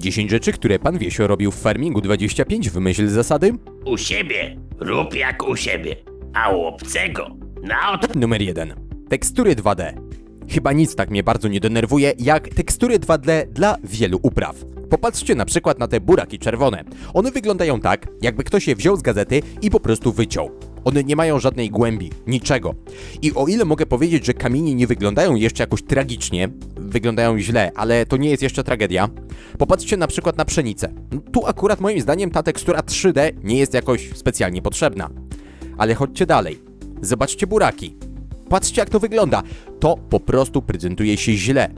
10 rzeczy, które pan Wiesio robił w Farmingu 25 w myśl zasady. U siebie rób jak u siebie, a u obcego na od... Numer 1. Tekstury 2D. Chyba nic tak mnie bardzo nie denerwuje jak tekstury 2D dla wielu upraw. Popatrzcie na przykład na te buraki czerwone. One wyglądają tak, jakby ktoś je wziął z gazety i po prostu wyciął. One nie mają żadnej głębi, niczego. I o ile mogę powiedzieć, że kamienie nie wyglądają jeszcze jakoś tragicznie, wyglądają źle, ale to nie jest jeszcze tragedia. Popatrzcie na przykład na pszenicę. Tu akurat moim zdaniem ta tekstura 3D nie jest jakoś specjalnie potrzebna. Ale chodźcie dalej. Zobaczcie buraki. Patrzcie jak to wygląda. To po prostu prezentuje się źle.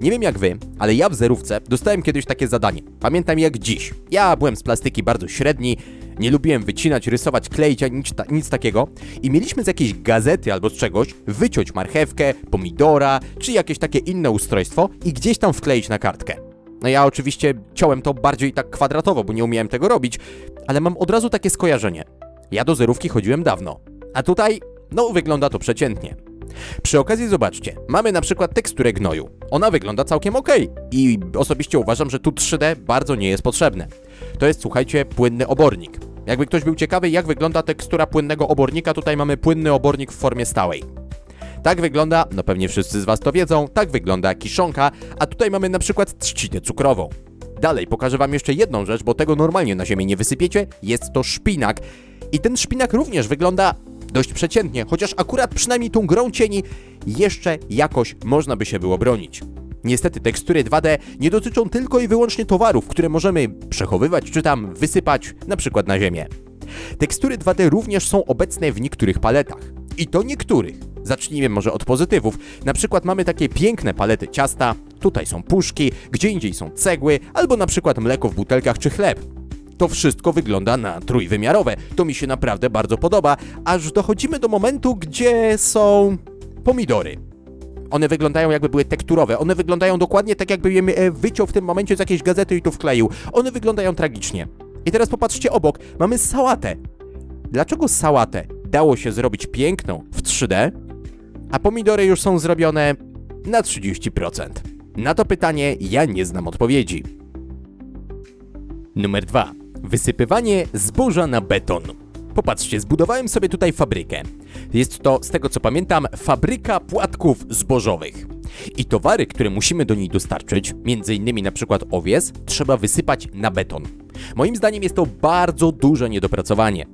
Nie wiem jak wy, ale ja w zerówce dostałem kiedyś takie zadanie. Pamiętam jak dziś. Ja byłem z plastyki bardzo średni, nie lubiłem wycinać, rysować, kleić, ani nic, ta, nic takiego. I mieliśmy z jakiejś gazety albo z czegoś wyciąć marchewkę, pomidora, czy jakieś takie inne ustrojstwo i gdzieś tam wkleić na kartkę. No ja oczywiście ciąłem to bardziej tak kwadratowo, bo nie umiałem tego robić, ale mam od razu takie skojarzenie. Ja do zerówki chodziłem dawno. A tutaj, no wygląda to przeciętnie. Przy okazji zobaczcie, mamy na przykład teksturę gnoju. Ona wygląda całkiem ok i osobiście uważam, że tu 3D bardzo nie jest potrzebne. To jest, słuchajcie, płynny obornik. Jakby ktoś był ciekawy, jak wygląda tekstura płynnego obornika, tutaj mamy płynny obornik w formie stałej. Tak wygląda, no pewnie wszyscy z Was to wiedzą, tak wygląda kiszonka, a tutaj mamy na przykład trzcinę cukrową. Dalej pokażę Wam jeszcze jedną rzecz, bo tego normalnie na ziemię nie wysypiecie, jest to szpinak. I ten szpinak również wygląda dość przeciętnie, chociaż akurat przynajmniej tą grą cieni jeszcze jakoś można by się było bronić. Niestety tekstury 2D nie dotyczą tylko i wyłącznie towarów, które możemy przechowywać czy tam wysypać na przykład na ziemię. Tekstury 2D również są obecne w niektórych paletach. I to niektórych. Zacznijmy może od pozytywów. Na przykład mamy takie piękne palety ciasta, tutaj są puszki, gdzie indziej są cegły, albo na przykład mleko w butelkach czy chleb. To wszystko wygląda na trójwymiarowe. To mi się naprawdę bardzo podoba, aż dochodzimy do momentu, gdzie są pomidory. One wyglądają jakby były tekturowe. One wyglądają dokładnie tak, jakby je e, wyciął w tym momencie z jakiejś gazety i tu wkleił. One wyglądają tragicznie. I teraz popatrzcie obok. Mamy sałatę. Dlaczego sałatę dało się zrobić piękną w 3D, a pomidory już są zrobione na 30%? Na to pytanie ja nie znam odpowiedzi. Numer 2. Wysypywanie zboża na beton. Popatrzcie, zbudowałem sobie tutaj fabrykę. Jest to, z tego co pamiętam, fabryka płatków zbożowych. I towary, które musimy do niej dostarczyć, innymi na przykład owies, trzeba wysypać na beton. Moim zdaniem jest to bardzo duże niedopracowanie.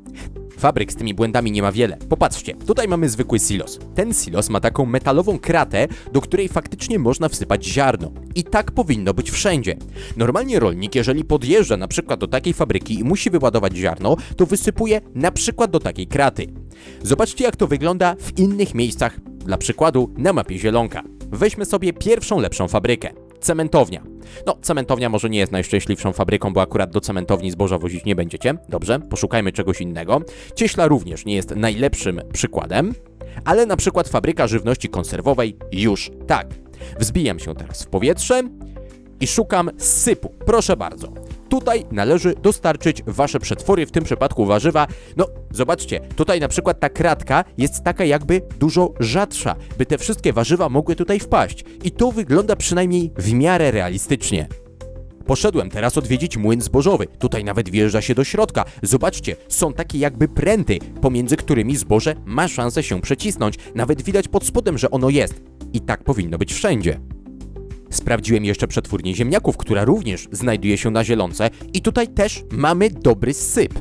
Fabryk z tymi błędami nie ma wiele. Popatrzcie, tutaj mamy zwykły silos. Ten silos ma taką metalową kratę, do której faktycznie można wsypać ziarno. I tak powinno być wszędzie. Normalnie rolnik, jeżeli podjeżdża na przykład do takiej fabryki i musi wyładować ziarno, to wysypuje na przykład do takiej kraty. Zobaczcie jak to wygląda w innych miejscach, dla przykładu na mapie Zielonka. Weźmy sobie pierwszą lepszą fabrykę. Cementownia. No, cementownia może nie jest najszczęśliwszą fabryką, bo akurat do cementowni zboża wozić nie będziecie. Dobrze, poszukajmy czegoś innego. Cieśla również nie jest najlepszym przykładem, ale na przykład fabryka żywności konserwowej już tak. Wzbijam się teraz w powietrze i szukam sypu. Proszę bardzo. Tutaj należy dostarczyć wasze przetwory, w tym przypadku warzywa. No, zobaczcie, tutaj na przykład ta kratka jest taka jakby dużo rzadsza, by te wszystkie warzywa mogły tutaj wpaść. I to wygląda przynajmniej w miarę realistycznie. Poszedłem teraz odwiedzić młyn zbożowy. Tutaj nawet wjeżdża się do środka. Zobaczcie, są takie jakby pręty, pomiędzy którymi zboże ma szansę się przecisnąć. Nawet widać pod spodem, że ono jest. I tak powinno być wszędzie. Sprawdziłem jeszcze przetwórnię ziemniaków, która również znajduje się na zielonce i tutaj też mamy dobry syp.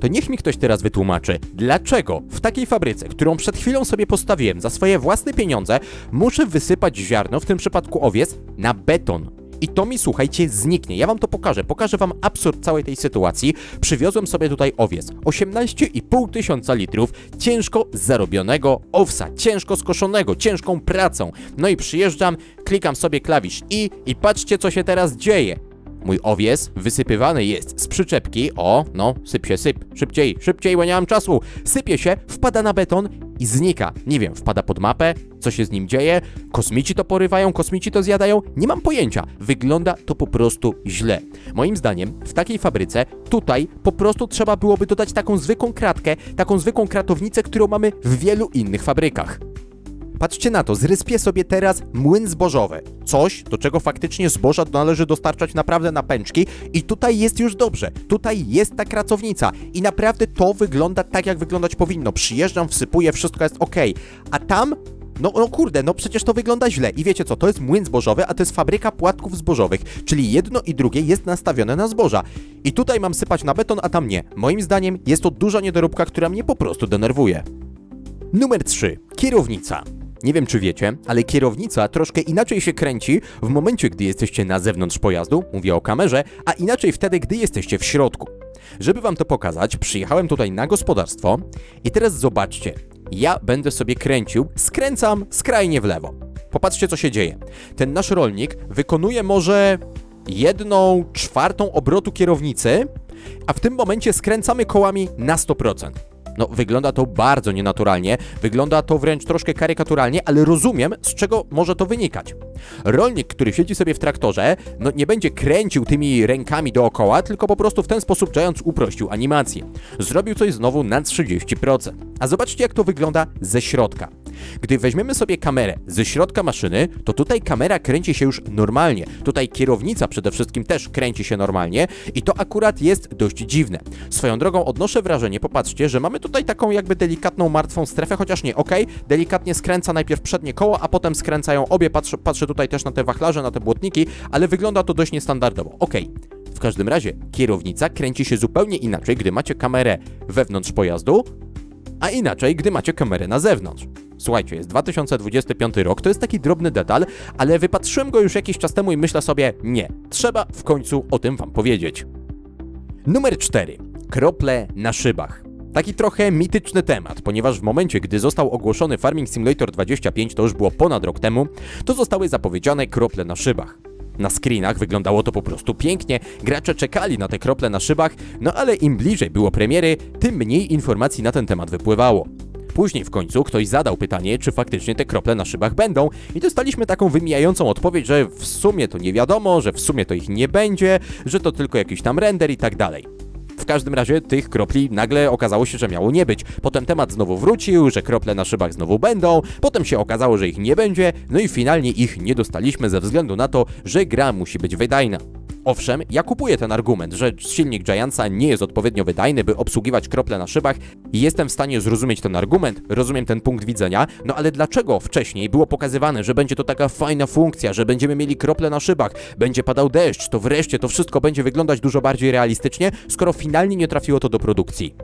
To niech mi ktoś teraz wytłumaczy, dlaczego w takiej fabryce, którą przed chwilą sobie postawiłem za swoje własne pieniądze, muszę wysypać ziarno, w tym przypadku owiec, na beton. I to mi, słuchajcie, zniknie. Ja wam to pokażę. Pokażę wam absurd całej tej sytuacji. Przywiozłem sobie tutaj owiec. 18,5 tysiąca litrów ciężko zarobionego owsa. Ciężko skoszonego, ciężką pracą. No i przyjeżdżam, klikam sobie klawisz I i patrzcie, co się teraz dzieje. Mój owiec wysypywany jest z przyczepki. O, no, syp się, syp. Szybciej, szybciej, bo nie mam czasu. Sypie się, wpada na beton i znika. Nie wiem, wpada pod mapę, co się z nim dzieje. Kosmici to porywają, kosmici to zjadają. Nie mam pojęcia. Wygląda to po prostu źle. Moim zdaniem, w takiej fabryce, tutaj po prostu trzeba byłoby dodać taką zwykłą kratkę, taką zwykłą kratownicę, którą mamy w wielu innych fabrykach. Patrzcie na to, zryspię sobie teraz młyn zbożowy. Coś, do czego faktycznie zboża należy dostarczać naprawdę na pęczki i tutaj jest już dobrze. Tutaj jest ta kracownica i naprawdę to wygląda tak, jak wyglądać powinno. Przyjeżdżam, wsypuję, wszystko jest ok. A tam no, no kurde, no przecież to wygląda źle. I wiecie co, to jest młyn zbożowy, a to jest fabryka płatków zbożowych, czyli jedno i drugie jest nastawione na zboża. I tutaj mam sypać na beton, a tam nie. Moim zdaniem jest to duża niedoróbka, która mnie po prostu denerwuje. Numer 3. Kierownica. Nie wiem, czy wiecie, ale kierownica troszkę inaczej się kręci w momencie, gdy jesteście na zewnątrz pojazdu, mówię o kamerze, a inaczej wtedy, gdy jesteście w środku. Żeby wam to pokazać, przyjechałem tutaj na gospodarstwo i teraz zobaczcie. Ja będę sobie kręcił, skręcam skrajnie w lewo. Popatrzcie, co się dzieje. Ten nasz rolnik wykonuje może jedną czwartą obrotu kierownicy, a w tym momencie skręcamy kołami na 100%. No, wygląda to bardzo nienaturalnie, wygląda to wręcz troszkę karykaturalnie, ale rozumiem, z czego może to wynikać. Rolnik, który siedzi sobie w traktorze, no nie będzie kręcił tymi rękami dookoła, tylko po prostu w ten sposób Giants uprościł animację. Zrobił coś znowu na 30%. A zobaczcie, jak to wygląda ze środka. Gdy weźmiemy sobie kamerę ze środka maszyny, to tutaj kamera kręci się już normalnie. Tutaj kierownica przede wszystkim też kręci się normalnie i to akurat jest dość dziwne. Swoją drogą odnoszę wrażenie, popatrzcie, że mamy tutaj taką jakby delikatną martwą strefę, chociaż nie, ok, delikatnie skręca najpierw przednie koło, a potem skręcają obie, patrzę, patrzę tutaj też na te wachlarze, na te błotniki, ale wygląda to dość niestandardowo. Ok, w każdym razie kierownica kręci się zupełnie inaczej, gdy macie kamerę wewnątrz pojazdu, a inaczej, gdy macie kamerę na zewnątrz. Słuchajcie, jest 2025 rok, to jest taki drobny detal, ale wypatrzyłem go już jakiś czas temu i myślę sobie, nie, trzeba w końcu o tym wam powiedzieć. Numer 4. Krople na szybach. Taki trochę mityczny temat, ponieważ w momencie, gdy został ogłoszony Farming Simulator 25, to już było ponad rok temu, to zostały zapowiedziane krople na szybach. Na screenach wyglądało to po prostu pięknie, gracze czekali na te krople na szybach, no ale im bliżej było premiery, tym mniej informacji na ten temat wypływało. Później w końcu ktoś zadał pytanie, czy faktycznie te krople na szybach będą i dostaliśmy taką wymijającą odpowiedź, że w sumie to nie wiadomo, że w sumie to ich nie będzie, że to tylko jakiś tam render i tak dalej. W każdym razie tych kropli nagle okazało się, że miało nie być. Potem temat znowu wrócił, że krople na szybach znowu będą, potem się okazało, że ich nie będzie, no i finalnie ich nie dostaliśmy ze względu na to, że gra musi być wydajna. Owszem, ja kupuję ten argument, że silnik Giantsa nie jest odpowiednio wydajny, by obsługiwać krople na szybach i jestem w stanie zrozumieć ten argument, rozumiem ten punkt widzenia, no ale dlaczego wcześniej było pokazywane, że będzie to taka fajna funkcja, że będziemy mieli krople na szybach, będzie padał deszcz, to wreszcie to wszystko będzie wyglądać dużo bardziej realistycznie, skoro finalnie nie trafiło to do produkcji.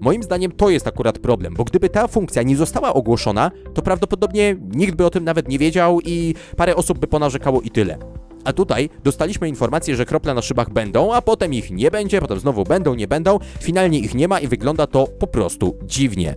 Moim zdaniem to jest akurat problem, bo gdyby ta funkcja nie została ogłoszona, to prawdopodobnie nikt by o tym nawet nie wiedział i parę osób by ponarzekało i tyle. A tutaj dostaliśmy informację, że krople na szybach będą, a potem ich nie będzie, potem znowu będą, nie będą, finalnie ich nie ma i wygląda to po prostu dziwnie.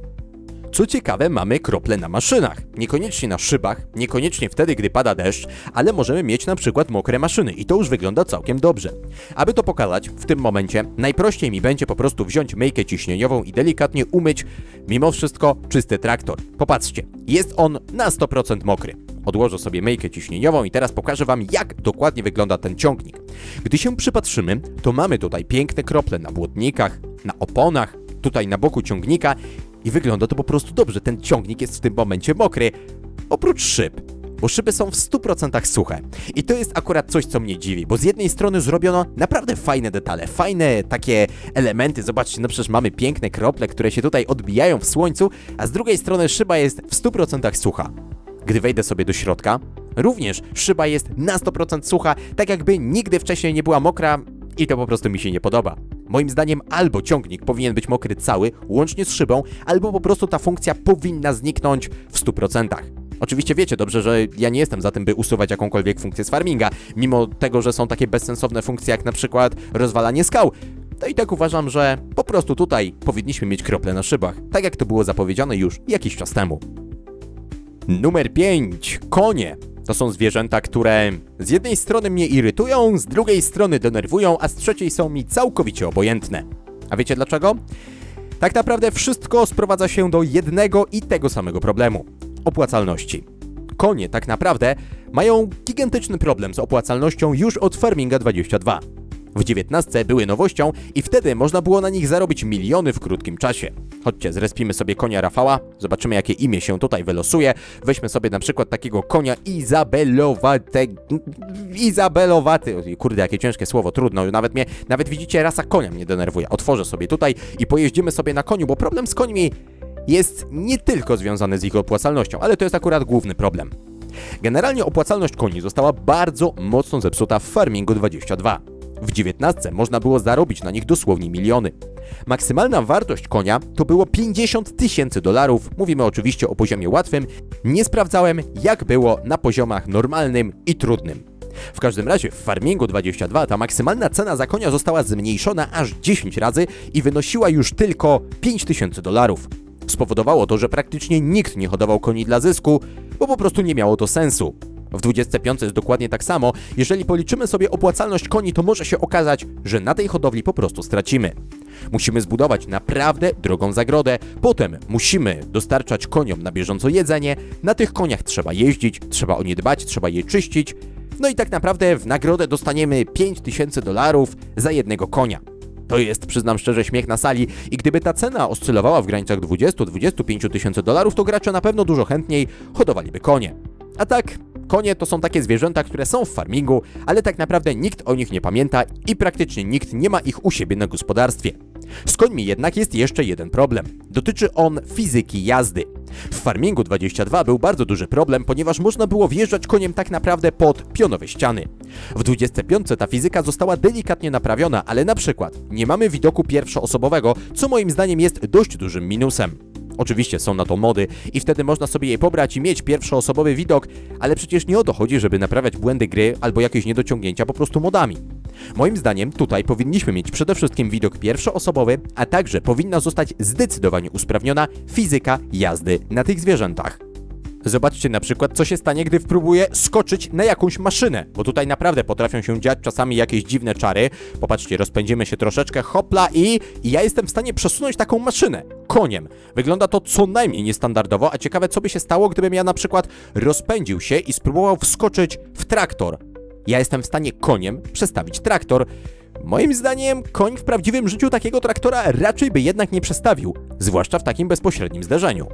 Co ciekawe, mamy krople na maszynach. Niekoniecznie na szybach, niekoniecznie wtedy, gdy pada deszcz, ale możemy mieć na przykład mokre maszyny i to już wygląda całkiem dobrze. Aby to pokazać, w tym momencie najprościej mi będzie po prostu wziąć myjkę ciśnieniową i delikatnie umyć, mimo wszystko, czysty traktor. Popatrzcie, jest on na 100% mokry. Odłożę sobie myjkę ciśnieniową i teraz pokażę Wam, jak dokładnie wygląda ten ciągnik. Gdy się przypatrzymy, to mamy tutaj piękne krople na błotnikach, na oponach, tutaj na boku ciągnika i wygląda to po prostu dobrze. Ten ciągnik jest w tym momencie mokry, oprócz szyb. Bo szyby są w 100% suche. I to jest akurat coś, co mnie dziwi, bo z jednej strony zrobiono naprawdę fajne detale, fajne takie elementy. Zobaczcie, no przecież mamy piękne krople, które się tutaj odbijają w słońcu, a z drugiej strony szyba jest w 100% sucha. Gdy wejdę sobie do środka, również szyba jest na 100% sucha, tak jakby nigdy wcześniej nie była mokra i to po prostu mi się nie podoba. Moim zdaniem albo ciągnik powinien być mokry cały, łącznie z szybą, albo po prostu ta funkcja powinna zniknąć w 100%. Oczywiście wiecie dobrze, że ja nie jestem za tym, by usuwać jakąkolwiek funkcję z farminga, mimo tego, że są takie bezsensowne funkcje jak na przykład rozwalanie skał. To i tak uważam, że po prostu tutaj powinniśmy mieć krople na szybach, tak jak to było zapowiedziane już jakiś czas temu. Numer 5. Konie. To są zwierzęta, które z jednej strony mnie irytują, z drugiej strony denerwują, a z trzeciej są mi całkowicie obojętne. A wiecie dlaczego? Tak naprawdę wszystko sprowadza się do jednego i tego samego problemu opłacalności. Konie tak naprawdę mają gigantyczny problem z opłacalnością już od Farminga 22. W 19 były nowością i wtedy można było na nich zarobić miliony w krótkim czasie. Chodźcie, zrespimy sobie konia Rafała, zobaczymy jakie imię się tutaj wylosuje. Weźmy sobie na przykład takiego konia Izabelowate... Izabelowaty. Kurde, jakie ciężkie słowo, trudno. Nawet mnie, nawet widzicie, rasa konia mnie denerwuje. Otworzę sobie tutaj i pojeździmy sobie na koniu, bo problem z końmi jest nie tylko związany z ich opłacalnością, ale to jest akurat główny problem. Generalnie opłacalność koni została bardzo mocno zepsuta w Farmingu 22. W 19 można było zarobić na nich dosłownie miliony. Maksymalna wartość konia to było 50 tysięcy dolarów. Mówimy oczywiście o poziomie łatwym. Nie sprawdzałem, jak było na poziomach normalnym i trudnym. W każdym razie w Farmingu 22 ta maksymalna cena za konia została zmniejszona aż 10 razy i wynosiła już tylko 5000 dolarów. Spowodowało to, że praktycznie nikt nie hodował koni dla zysku, bo po prostu nie miało to sensu. W 25 jest dokładnie tak samo. Jeżeli policzymy sobie opłacalność koni, to może się okazać, że na tej hodowli po prostu stracimy. Musimy zbudować naprawdę drogą zagrodę, potem musimy dostarczać koniom na bieżąco jedzenie, na tych koniach trzeba jeździć, trzeba o nie dbać, trzeba je czyścić. No i tak naprawdę w nagrodę dostaniemy 5000 dolarów za jednego konia. To jest, przyznam szczerze, śmiech na sali i gdyby ta cena oscylowała w granicach 20-25 tysięcy dolarów, to gracze na pewno dużo chętniej hodowaliby konie. A tak, konie to są takie zwierzęta, które są w farmingu, ale tak naprawdę nikt o nich nie pamięta i praktycznie nikt nie ma ich u siebie na gospodarstwie. Z końmi jednak jest jeszcze jeden problem. Dotyczy on fizyki jazdy. W Farmingu 22 był bardzo duży problem, ponieważ można było wjeżdżać koniem tak naprawdę pod pionowe ściany. W 25 ta fizyka została delikatnie naprawiona, ale na przykład nie mamy widoku pierwszoosobowego, co moim zdaniem jest dość dużym minusem. Oczywiście są na to mody i wtedy można sobie je pobrać i mieć pierwszoosobowy widok, ale przecież nie o to chodzi, żeby naprawiać błędy gry albo jakieś niedociągnięcia po prostu modami. Moim zdaniem tutaj powinniśmy mieć przede wszystkim widok pierwszoosobowy, a także powinna zostać zdecydowanie usprawniona fizyka jazdy na tych zwierzętach. Zobaczcie na przykład, co się stanie, gdy spróbuję skoczyć na jakąś maszynę, bo tutaj naprawdę potrafią się dziać czasami jakieś dziwne czary. Popatrzcie, rozpędzimy się troszeczkę, hopla i, i ja jestem w stanie przesunąć taką maszynę koniem. Wygląda to co najmniej niestandardowo, a ciekawe co by się stało, gdybym ja na przykład rozpędził się i spróbował wskoczyć w traktor. Ja jestem w stanie koniem przestawić traktor. Moim zdaniem koń w prawdziwym życiu takiego traktora raczej by jednak nie przestawił, zwłaszcza w takim bezpośrednim zderzeniu.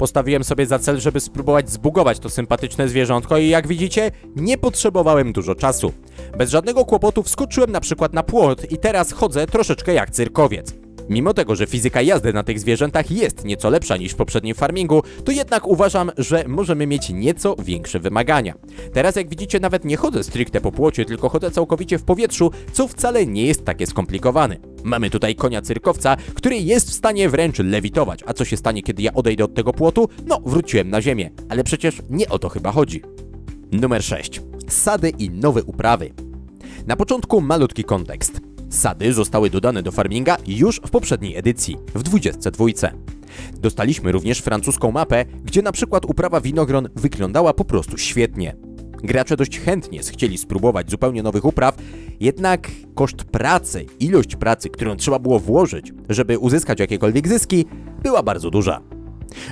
Postawiłem sobie za cel, żeby spróbować zbugować to sympatyczne zwierzątko i jak widzicie, nie potrzebowałem dużo czasu. Bez żadnego kłopotu wskoczyłem na przykład na płot i teraz chodzę troszeczkę jak cyrkowiec. Mimo tego, że fizyka jazdy na tych zwierzętach jest nieco lepsza niż w poprzednim farmingu, to jednak uważam, że możemy mieć nieco większe wymagania. Teraz jak widzicie nawet nie chodzę stricte po płocie, tylko chodzę całkowicie w powietrzu, co wcale nie jest takie skomplikowane. Mamy tutaj konia cyrkowca, który jest w stanie wręcz lewitować, a co się stanie, kiedy ja odejdę od tego płotu? No, wróciłem na ziemię, ale przecież nie o to chyba chodzi. Numer 6. Sady i nowe uprawy. Na początku malutki kontekst. Sady zostały dodane do farminga już w poprzedniej edycji, w 22. Dostaliśmy również francuską mapę, gdzie na przykład uprawa winogron wyglądała po prostu świetnie. Gracze dość chętnie chcieli spróbować zupełnie nowych upraw, jednak koszt pracy, ilość pracy, którą trzeba było włożyć, żeby uzyskać jakiekolwiek zyski, była bardzo duża.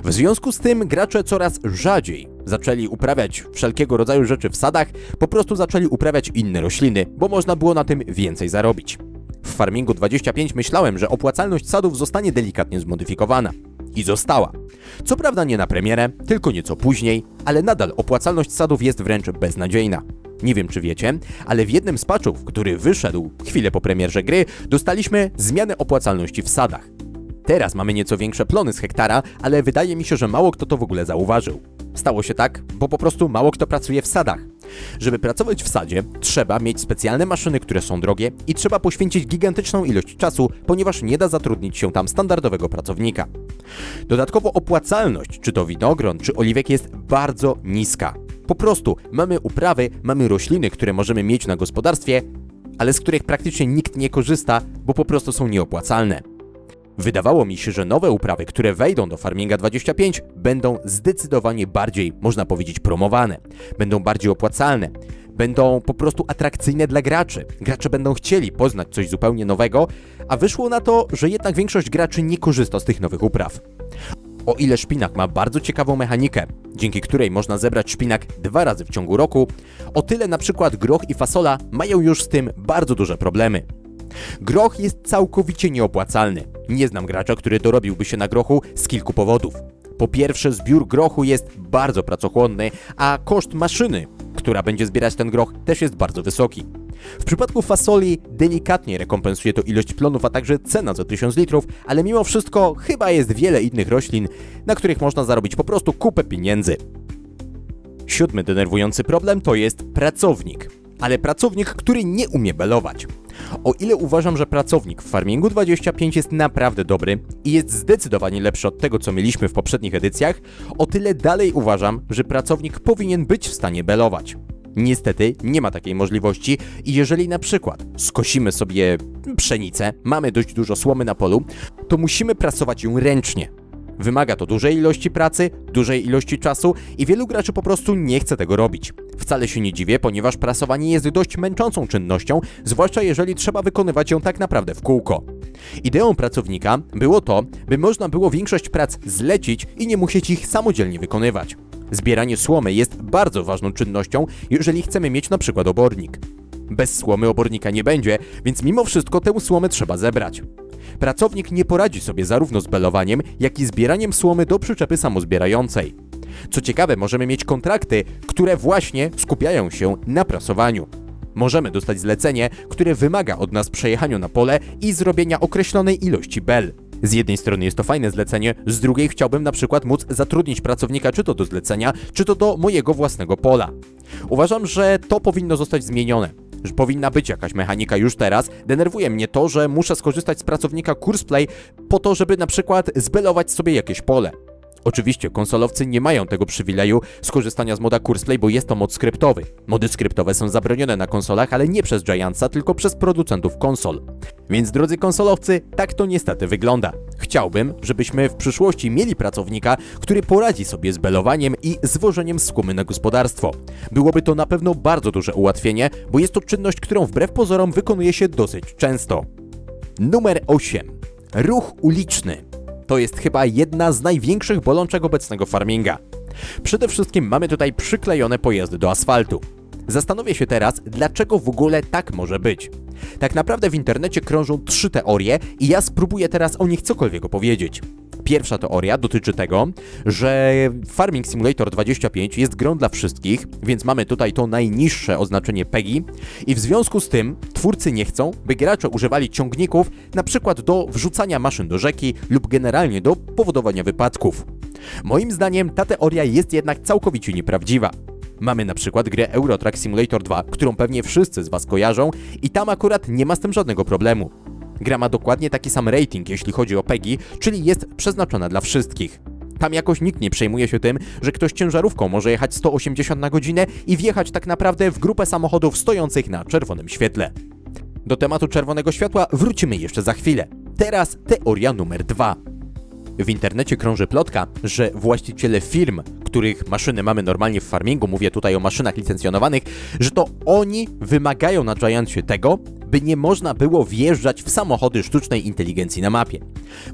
W związku z tym gracze coraz rzadziej zaczęli uprawiać wszelkiego rodzaju rzeczy w sadach, po prostu zaczęli uprawiać inne rośliny, bo można było na tym więcej zarobić. W Farmingu 25 myślałem, że opłacalność sadów zostanie delikatnie zmodyfikowana. I została. Co prawda nie na premierę, tylko nieco później, ale nadal opłacalność sadów jest wręcz beznadziejna. Nie wiem czy wiecie, ale w jednym z patchów, który wyszedł chwilę po premierze gry, dostaliśmy zmianę opłacalności w sadach. Teraz mamy nieco większe plony z hektara, ale wydaje mi się, że mało kto to w ogóle zauważył. Stało się tak, bo po prostu mało kto pracuje w sadach. Żeby pracować w sadzie, trzeba mieć specjalne maszyny, które są drogie i trzeba poświęcić gigantyczną ilość czasu, ponieważ nie da zatrudnić się tam standardowego pracownika. Dodatkowo opłacalność, czy to winogron, czy oliwek jest bardzo niska. Po prostu mamy uprawy, mamy rośliny, które możemy mieć na gospodarstwie, ale z których praktycznie nikt nie korzysta, bo po prostu są nieopłacalne. Wydawało mi się, że nowe uprawy, które wejdą do Farminga 25, będą zdecydowanie bardziej, można powiedzieć, promowane, będą bardziej opłacalne, będą po prostu atrakcyjne dla graczy. Gracze będą chcieli poznać coś zupełnie nowego, a wyszło na to, że jednak większość graczy nie korzysta z tych nowych upraw. O ile szpinak ma bardzo ciekawą mechanikę, dzięki której można zebrać szpinak dwa razy w ciągu roku, o tyle na przykład groch i fasola mają już z tym bardzo duże problemy. Groch jest całkowicie nieopłacalny. Nie znam gracza, który dorobiłby się na grochu z kilku powodów. Po pierwsze, zbiór grochu jest bardzo pracochłonny, a koszt maszyny, która będzie zbierać ten groch, też jest bardzo wysoki. W przypadku fasoli delikatnie rekompensuje to ilość plonów, a także cena za 1000 litrów, ale mimo wszystko chyba jest wiele innych roślin, na których można zarobić po prostu kupę pieniędzy. Siódmy denerwujący problem to jest pracownik. Ale pracownik, który nie umie belować. O ile uważam, że pracownik w Farmingu 25 jest naprawdę dobry i jest zdecydowanie lepszy od tego, co mieliśmy w poprzednich edycjach, o tyle dalej uważam, że pracownik powinien być w stanie belować. Niestety nie ma takiej możliwości i jeżeli na przykład skosimy sobie pszenicę, mamy dość dużo słomy na polu, to musimy prasować ją ręcznie. Wymaga to dużej ilości pracy, dużej ilości czasu i wielu graczy po prostu nie chce tego robić. Wcale się nie dziwię, ponieważ prasowanie jest dość męczącą czynnością, zwłaszcza jeżeli trzeba wykonywać ją tak naprawdę w kółko. Ideą pracownika było to, by można było większość prac zlecić i nie musieć ich samodzielnie wykonywać. Zbieranie słomy jest bardzo ważną czynnością, jeżeli chcemy mieć na przykład obornik. Bez słomy obornika nie będzie, więc mimo wszystko tę słomę trzeba zebrać. Pracownik nie poradzi sobie zarówno z belowaniem, jak i zbieraniem słomy do przyczepy samozbierającej. Co ciekawe, możemy mieć kontrakty, które właśnie skupiają się na prasowaniu. Możemy dostać zlecenie, które wymaga od nas przejechania na pole i zrobienia określonej ilości bel. Z jednej strony jest to fajne zlecenie, z drugiej chciałbym na przykład móc zatrudnić pracownika czy to do zlecenia, czy to do mojego własnego pola. Uważam, że to powinno zostać zmienione że powinna być jakaś mechanika już teraz. Denerwuje mnie to, że muszę skorzystać z pracownika Courseplay po to, żeby na przykład zbelować sobie jakieś pole. Oczywiście konsolowcy nie mają tego przywileju skorzystania z moda Courseplay, bo jest to mod skryptowy. Mody skryptowe są zabronione na konsolach, ale nie przez Giantsa, tylko przez producentów konsol. Więc drodzy konsolowcy, tak to niestety wygląda. Chciałbym, żebyśmy w przyszłości mieli pracownika, który poradzi sobie z belowaniem i zwożeniem skómy na gospodarstwo. Byłoby to na pewno bardzo duże ułatwienie, bo jest to czynność, którą wbrew pozorom wykonuje się dosyć często. Numer 8. Ruch uliczny. To jest chyba jedna z największych bolączek obecnego farminga. Przede wszystkim mamy tutaj przyklejone pojazdy do asfaltu. Zastanowię się teraz, dlaczego w ogóle tak może być. Tak naprawdę w internecie krążą trzy teorie i ja spróbuję teraz o nich cokolwiek opowiedzieć. Pierwsza teoria dotyczy tego, że Farming Simulator 25 jest grą dla wszystkich, więc mamy tutaj to najniższe oznaczenie PEGI i w związku z tym twórcy nie chcą, by gracze używali ciągników na przykład do wrzucania maszyn do rzeki lub generalnie do powodowania wypadków. Moim zdaniem ta teoria jest jednak całkowicie nieprawdziwa. Mamy na przykład grę Euro Truck Simulator 2, którą pewnie wszyscy z Was kojarzą i tam akurat nie ma z tym żadnego problemu. Gra ma dokładnie taki sam rating, jeśli chodzi o PEGI, czyli jest przeznaczona dla wszystkich. Tam jakoś nikt nie przejmuje się tym, że ktoś ciężarówką może jechać 180 na godzinę i wjechać tak naprawdę w grupę samochodów stojących na czerwonym świetle. Do tematu czerwonego światła wrócimy jeszcze za chwilę. Teraz teoria numer dwa. W internecie krąży plotka, że właściciele firm, których maszyny mamy normalnie w farmingu, mówię tutaj o maszynach licencjonowanych, że to oni wymagają na Giantsie tego, by nie można było wjeżdżać w samochody sztucznej inteligencji na mapie.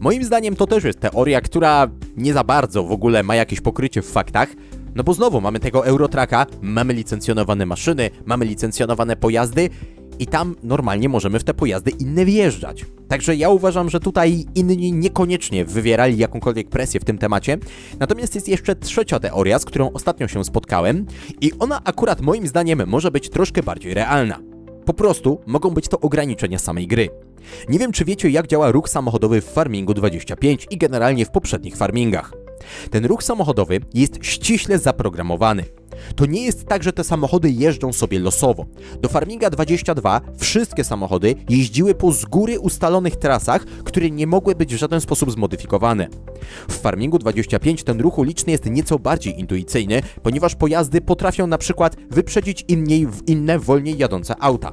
Moim zdaniem to też jest teoria, która nie za bardzo w ogóle ma jakieś pokrycie w faktach, no bo znowu mamy tego Eurotraka, mamy licencjonowane maszyny, mamy licencjonowane pojazdy i tam normalnie możemy w te pojazdy inne wjeżdżać. Także ja uważam, że tutaj inni niekoniecznie wywierali jakąkolwiek presję w tym temacie. Natomiast jest jeszcze trzecia teoria, z którą ostatnio się spotkałem i ona akurat moim zdaniem może być troszkę bardziej realna. Po prostu mogą być to ograniczenia samej gry. Nie wiem, czy wiecie, jak działa ruch samochodowy w Farmingu 25 i generalnie w poprzednich farmingach. Ten ruch samochodowy jest ściśle zaprogramowany. To nie jest tak, że te samochody jeżdżą sobie losowo. Do Farminga 22 wszystkie samochody jeździły po z góry ustalonych trasach, które nie mogły być w żaden sposób zmodyfikowane. W Farmingu 25 ten ruch uliczny jest nieco bardziej intuicyjny, ponieważ pojazdy potrafią na przykład wyprzedzić innej, inne wolniej jadące auta.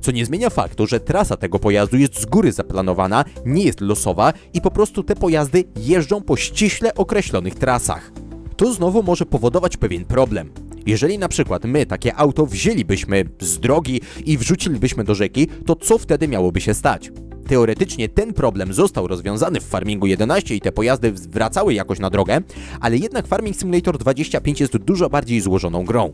Co nie zmienia faktu, że trasa tego pojazdu jest z góry zaplanowana, nie jest losowa i po prostu te pojazdy jeżdżą po ściśle określonych trasach. To znowu może powodować pewien problem. Jeżeli na przykład my takie auto wzięlibyśmy z drogi i wrzucilibyśmy do rzeki, to co wtedy miałoby się stać? teoretycznie ten problem został rozwiązany w Farmingu 11 i te pojazdy wracały jakoś na drogę, ale jednak Farming Simulator 25 jest dużo bardziej złożoną grą.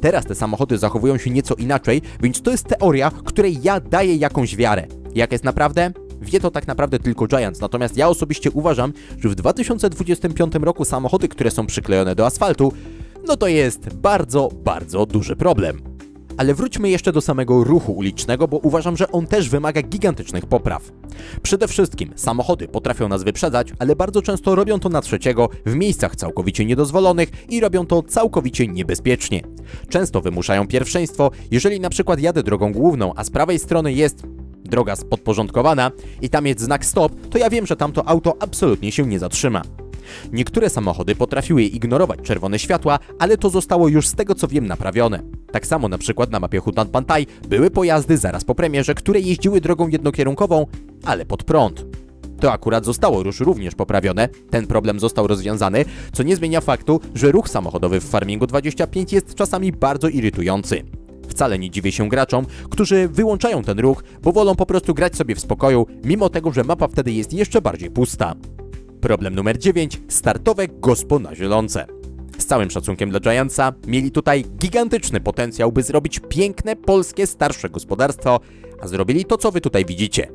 Teraz te samochody zachowują się nieco inaczej, więc to jest teoria, której ja daję jakąś wiarę. Jak jest naprawdę? Wie to tak naprawdę tylko Giants, natomiast ja osobiście uważam, że w 2025 roku samochody, które są przyklejone do asfaltu, no to jest bardzo, bardzo duży problem. Ale wróćmy jeszcze do samego ruchu ulicznego, bo uważam, że on też wymaga gigantycznych popraw. Przede wszystkim samochody potrafią nas wyprzedzać, ale bardzo często robią to na trzeciego w miejscach całkowicie niedozwolonych i robią to całkowicie niebezpiecznie. Często wymuszają pierwszeństwo, jeżeli na przykład jadę drogą główną, a z prawej strony jest droga podporządkowana i tam jest znak stop, to ja wiem, że tamto auto absolutnie się nie zatrzyma. Niektóre samochody potrafiły ignorować czerwone światła, ale to zostało już z tego co wiem naprawione. Tak samo na przykład na mapie Hutan Pantai były pojazdy zaraz po premierze, które jeździły drogą jednokierunkową, ale pod prąd. To akurat zostało już również poprawione, ten problem został rozwiązany, co nie zmienia faktu, że ruch samochodowy w Farmingu 25 jest czasami bardzo irytujący. Wcale nie dziwię się graczom, którzy wyłączają ten ruch, bo wolą po prostu grać sobie w spokoju, mimo tego, że mapa wtedy jest jeszcze bardziej pusta. Problem numer 9. Startowe gospo na zielonce. Z całym szacunkiem dla Giantsa, mieli tutaj gigantyczny potencjał, by zrobić piękne, polskie, starsze gospodarstwo, a zrobili to, co wy tutaj widzicie.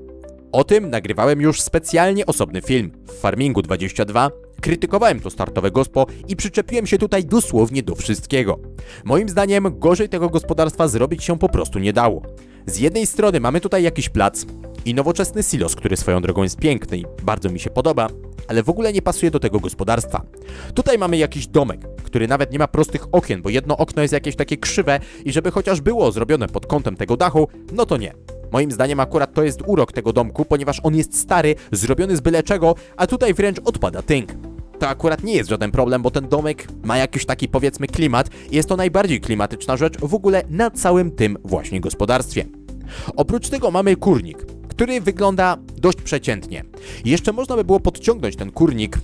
O tym nagrywałem już specjalnie osobny film w Farmingu 22. Krytykowałem to startowe gospo i przyczepiłem się tutaj dosłownie do wszystkiego. Moim zdaniem gorzej tego gospodarstwa zrobić się po prostu nie dało. Z jednej strony mamy tutaj jakiś plac i nowoczesny silos, który swoją drogą jest piękny i bardzo mi się podoba, ale w ogóle nie pasuje do tego gospodarstwa. Tutaj mamy jakiś domek, który nawet nie ma prostych okien, bo jedno okno jest jakieś takie krzywe i żeby chociaż było zrobione pod kątem tego dachu, no to nie. Moim zdaniem akurat to jest urok tego domku, ponieważ on jest stary, zrobiony z byle czego, a tutaj wręcz odpada tynk. To akurat nie jest żaden problem, bo ten domek ma jakiś taki powiedzmy klimat i jest to najbardziej klimatyczna rzecz w ogóle na całym tym właśnie gospodarstwie. Oprócz tego mamy kurnik, który wygląda dość przeciętnie. Jeszcze można by było podciągnąć ten kurnik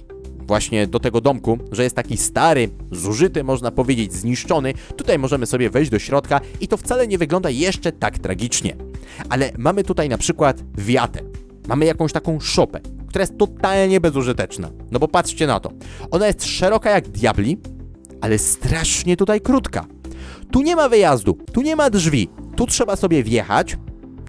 właśnie do tego domku, że jest taki stary, zużyty, można powiedzieć, zniszczony. Tutaj możemy sobie wejść do środka i to wcale nie wygląda jeszcze tak tragicznie. Ale mamy tutaj na przykład wiatę. Mamy jakąś taką szopę, która jest totalnie bezużyteczna. No bo patrzcie na to. Ona jest szeroka jak diabli, ale strasznie tutaj krótka. Tu nie ma wyjazdu, tu nie ma drzwi. Tu trzeba sobie wjechać.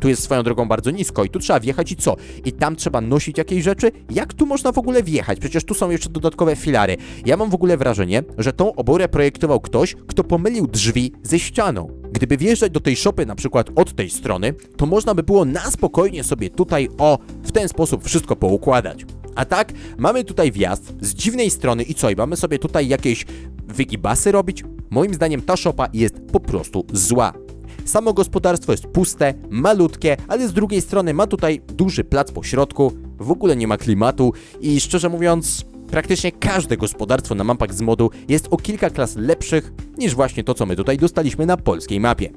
Tu jest swoją drogą bardzo nisko i tu trzeba wjechać i co? I tam trzeba nosić jakieś rzeczy? Jak tu można w ogóle wjechać? Przecież tu są jeszcze dodatkowe filary. Ja mam w ogóle wrażenie, że tą oborę projektował ktoś, kto pomylił drzwi ze ścianą. Gdyby wjeżdżać do tej szopy na przykład od tej strony, to można by było na spokojnie sobie tutaj o w ten sposób wszystko poukładać. A tak, mamy tutaj wjazd z dziwnej strony i co? I mamy sobie tutaj jakieś wygibasy robić? Moim zdaniem ta szopa jest po prostu zła. Samo gospodarstwo jest puste, malutkie, ale z drugiej strony ma tutaj duży plac po środku, w ogóle nie ma klimatu i szczerze mówiąc, praktycznie każde gospodarstwo na mapach z modu jest o kilka klas lepszych niż właśnie to, co my tutaj dostaliśmy na polskiej mapie.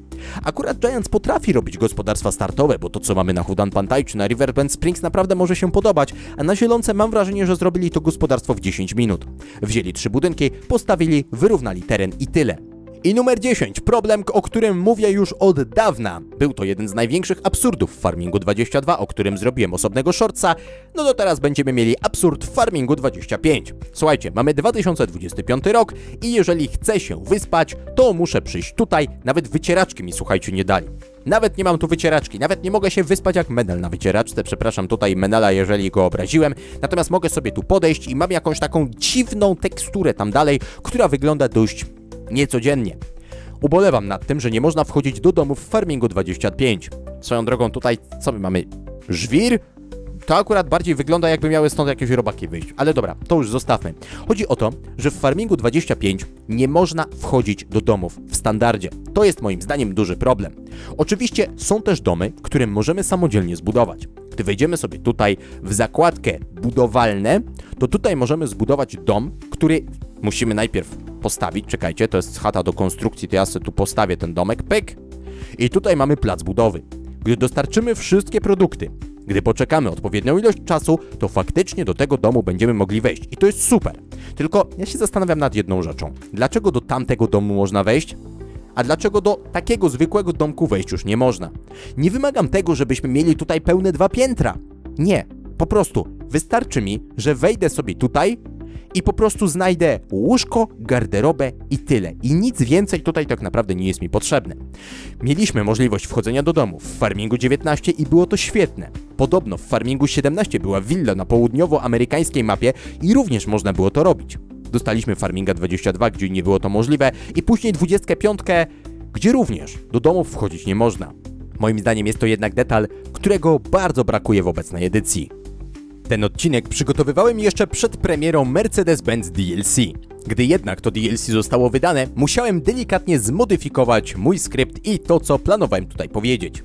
Akurat Giants potrafi robić gospodarstwa startowe, bo to, co mamy na Hudan Pantai czy na Riverbend Springs naprawdę może się podobać, a na Zielonce mam wrażenie, że zrobili to gospodarstwo w 10 minut. Wzięli trzy budynki, postawili, wyrównali teren i tyle. I numer 10, problem, o którym mówię już od dawna. Był to jeden z największych absurdów w Farmingu 22, o którym zrobiłem osobnego shortsa. No to teraz będziemy mieli absurd w Farmingu 25. Słuchajcie, mamy 2025 rok i jeżeli chcę się wyspać, to muszę przyjść tutaj. Nawet wycieraczki mi, słuchajcie, nie dali. Nawet nie mam tu wycieraczki, nawet nie mogę się wyspać jak Menel na wycieraczce. Przepraszam tutaj Menela, jeżeli go obraziłem. Natomiast mogę sobie tu podejść i mam jakąś taką dziwną teksturę tam dalej, która wygląda dość niecodziennie. Ubolewam nad tym, że nie można wchodzić do domu w Farmingu 25. Swoją drogą tutaj, co my mamy? Żwir? To akurat bardziej wygląda jakby miały stąd jakieś robaki wyjść. Ale dobra, to już zostawmy. Chodzi o to, że w Farmingu 25 nie można wchodzić do domów w standardzie. To jest moim zdaniem duży problem. Oczywiście są też domy, które możemy samodzielnie zbudować. Gdy wejdziemy sobie tutaj w zakładkę budowalne, to tutaj możemy zbudować dom, który musimy najpierw postawić. Czekajcie, to jest chata do konstrukcji, to ja sobie tu postawię ten domek, pyk. I tutaj mamy plac budowy. Gdy dostarczymy wszystkie produkty, gdy poczekamy odpowiednią ilość czasu, to faktycznie do tego domu będziemy mogli wejść. I to jest super. Tylko ja się zastanawiam nad jedną rzeczą. Dlaczego do tamtego domu można wejść, A dlaczego do takiego zwykłego domku wejść już nie można? Nie wymagam tego, żebyśmy mieli tutaj pełne dwa piętra. Nie, po prostu wystarczy mi, że wejdę sobie tutaj i po prostu znajdę łóżko, garderobę i tyle. I nic więcej tutaj tak naprawdę nie jest mi potrzebne. Mieliśmy możliwość wchodzenia do domu w Farmingu 19 i było to świetne. Podobno w Farmingu 17 była willa na południowoamerykańskiej mapie i również można było to robić. Dostaliśmy Farminga 22, gdzie nie było to możliwe i później 25, gdzie również do domów wchodzić nie można. Moim zdaniem jest to jednak detal, którego bardzo brakuje w obecnej edycji. Ten odcinek przygotowywałem jeszcze przed premierą Mercedes-Benz DLC. Gdy jednak to DLC zostało wydane, musiałem delikatnie zmodyfikować mój skrypt i to, co planowałem tutaj powiedzieć.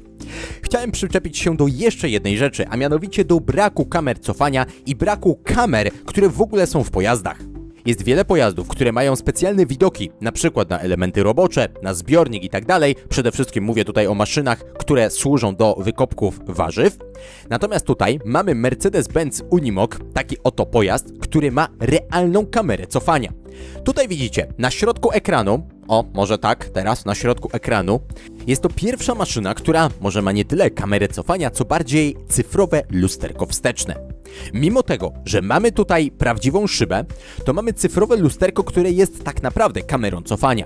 Chciałem przyczepić się do jeszcze jednej rzeczy, a mianowicie do braku kamer cofania i braku kamer, które w ogóle są w pojazdach. Jest wiele pojazdów, które mają specjalne widoki, na przykład na elementy robocze, na zbiornik i tak. Przede wszystkim mówię tutaj o maszynach, które służą do wykopków warzyw. Natomiast tutaj mamy Mercedes-Benz Unimog, taki oto pojazd, który ma realną kamerę cofania. Tutaj widzicie, na środku ekranu, o, może tak, teraz na środku ekranu, jest to pierwsza maszyna, która może ma nie tyle kamerę cofania, co bardziej cyfrowe lusterko wsteczne. Mimo tego, że mamy tutaj prawdziwą szybę, to mamy cyfrowe lusterko, które jest tak naprawdę kamerą cofania.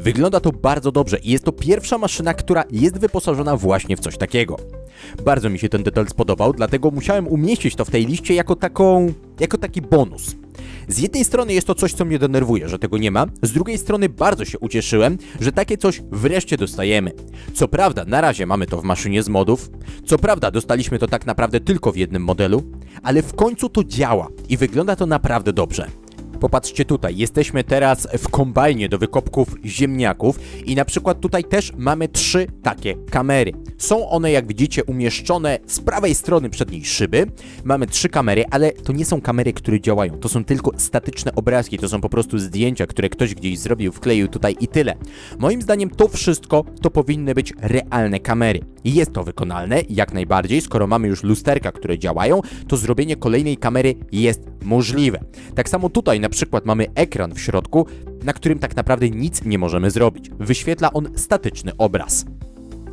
Wygląda to bardzo dobrze i jest to pierwsza maszyna, która jest wyposażona właśnie w coś takiego. Bardzo mi się ten detal spodobał, dlatego musiałem umieścić to w tej liście jako taką, jako taki bonus. Z jednej strony jest to coś, co mnie denerwuje, że tego nie ma, z drugiej strony bardzo się ucieszyłem, że takie coś wreszcie dostajemy. Co prawda, na razie mamy to w maszynie z modów, co prawda dostaliśmy to tak naprawdę tylko w jednym modelu, ale w końcu to działa i wygląda to naprawdę dobrze. Popatrzcie tutaj, jesteśmy teraz w kombajnie do wykopków ziemniaków i na przykład tutaj też mamy trzy takie kamery. Są one, jak widzicie, umieszczone z prawej strony przedniej szyby. Mamy trzy kamery, ale to nie są kamery, które działają. To są tylko statyczne obrazki, to są po prostu zdjęcia, które ktoś gdzieś zrobił, wkleił tutaj i tyle. Moim zdaniem to wszystko to powinny być realne kamery. Jest to wykonalne, jak najbardziej, skoro mamy już lusterka, które działają, to zrobienie kolejnej kamery jest możliwe. Tak samo tutaj na przykład mamy ekran w środku, na którym tak naprawdę nic nie możemy zrobić. Wyświetla on statyczny obraz.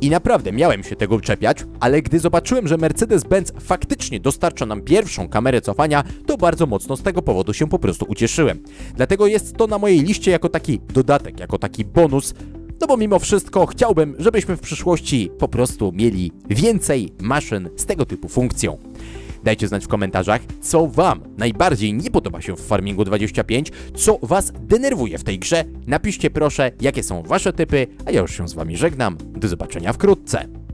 I naprawdę miałem się tego czepiać, ale gdy zobaczyłem, że Mercedes-Benz faktycznie dostarcza nam pierwszą kamerę cofania, to bardzo mocno z tego powodu się po prostu ucieszyłem. Dlatego jest to na mojej liście jako taki dodatek, jako taki bonus, no bo mimo wszystko chciałbym, żebyśmy w przyszłości po prostu mieli więcej maszyn z tego typu funkcją. Dajcie znać w komentarzach, co Wam najbardziej nie podoba się w Farmingu 25, co Was denerwuje w tej grze. Napiszcie proszę, jakie są Wasze typy, a ja już się z Wami żegnam. Do zobaczenia wkrótce.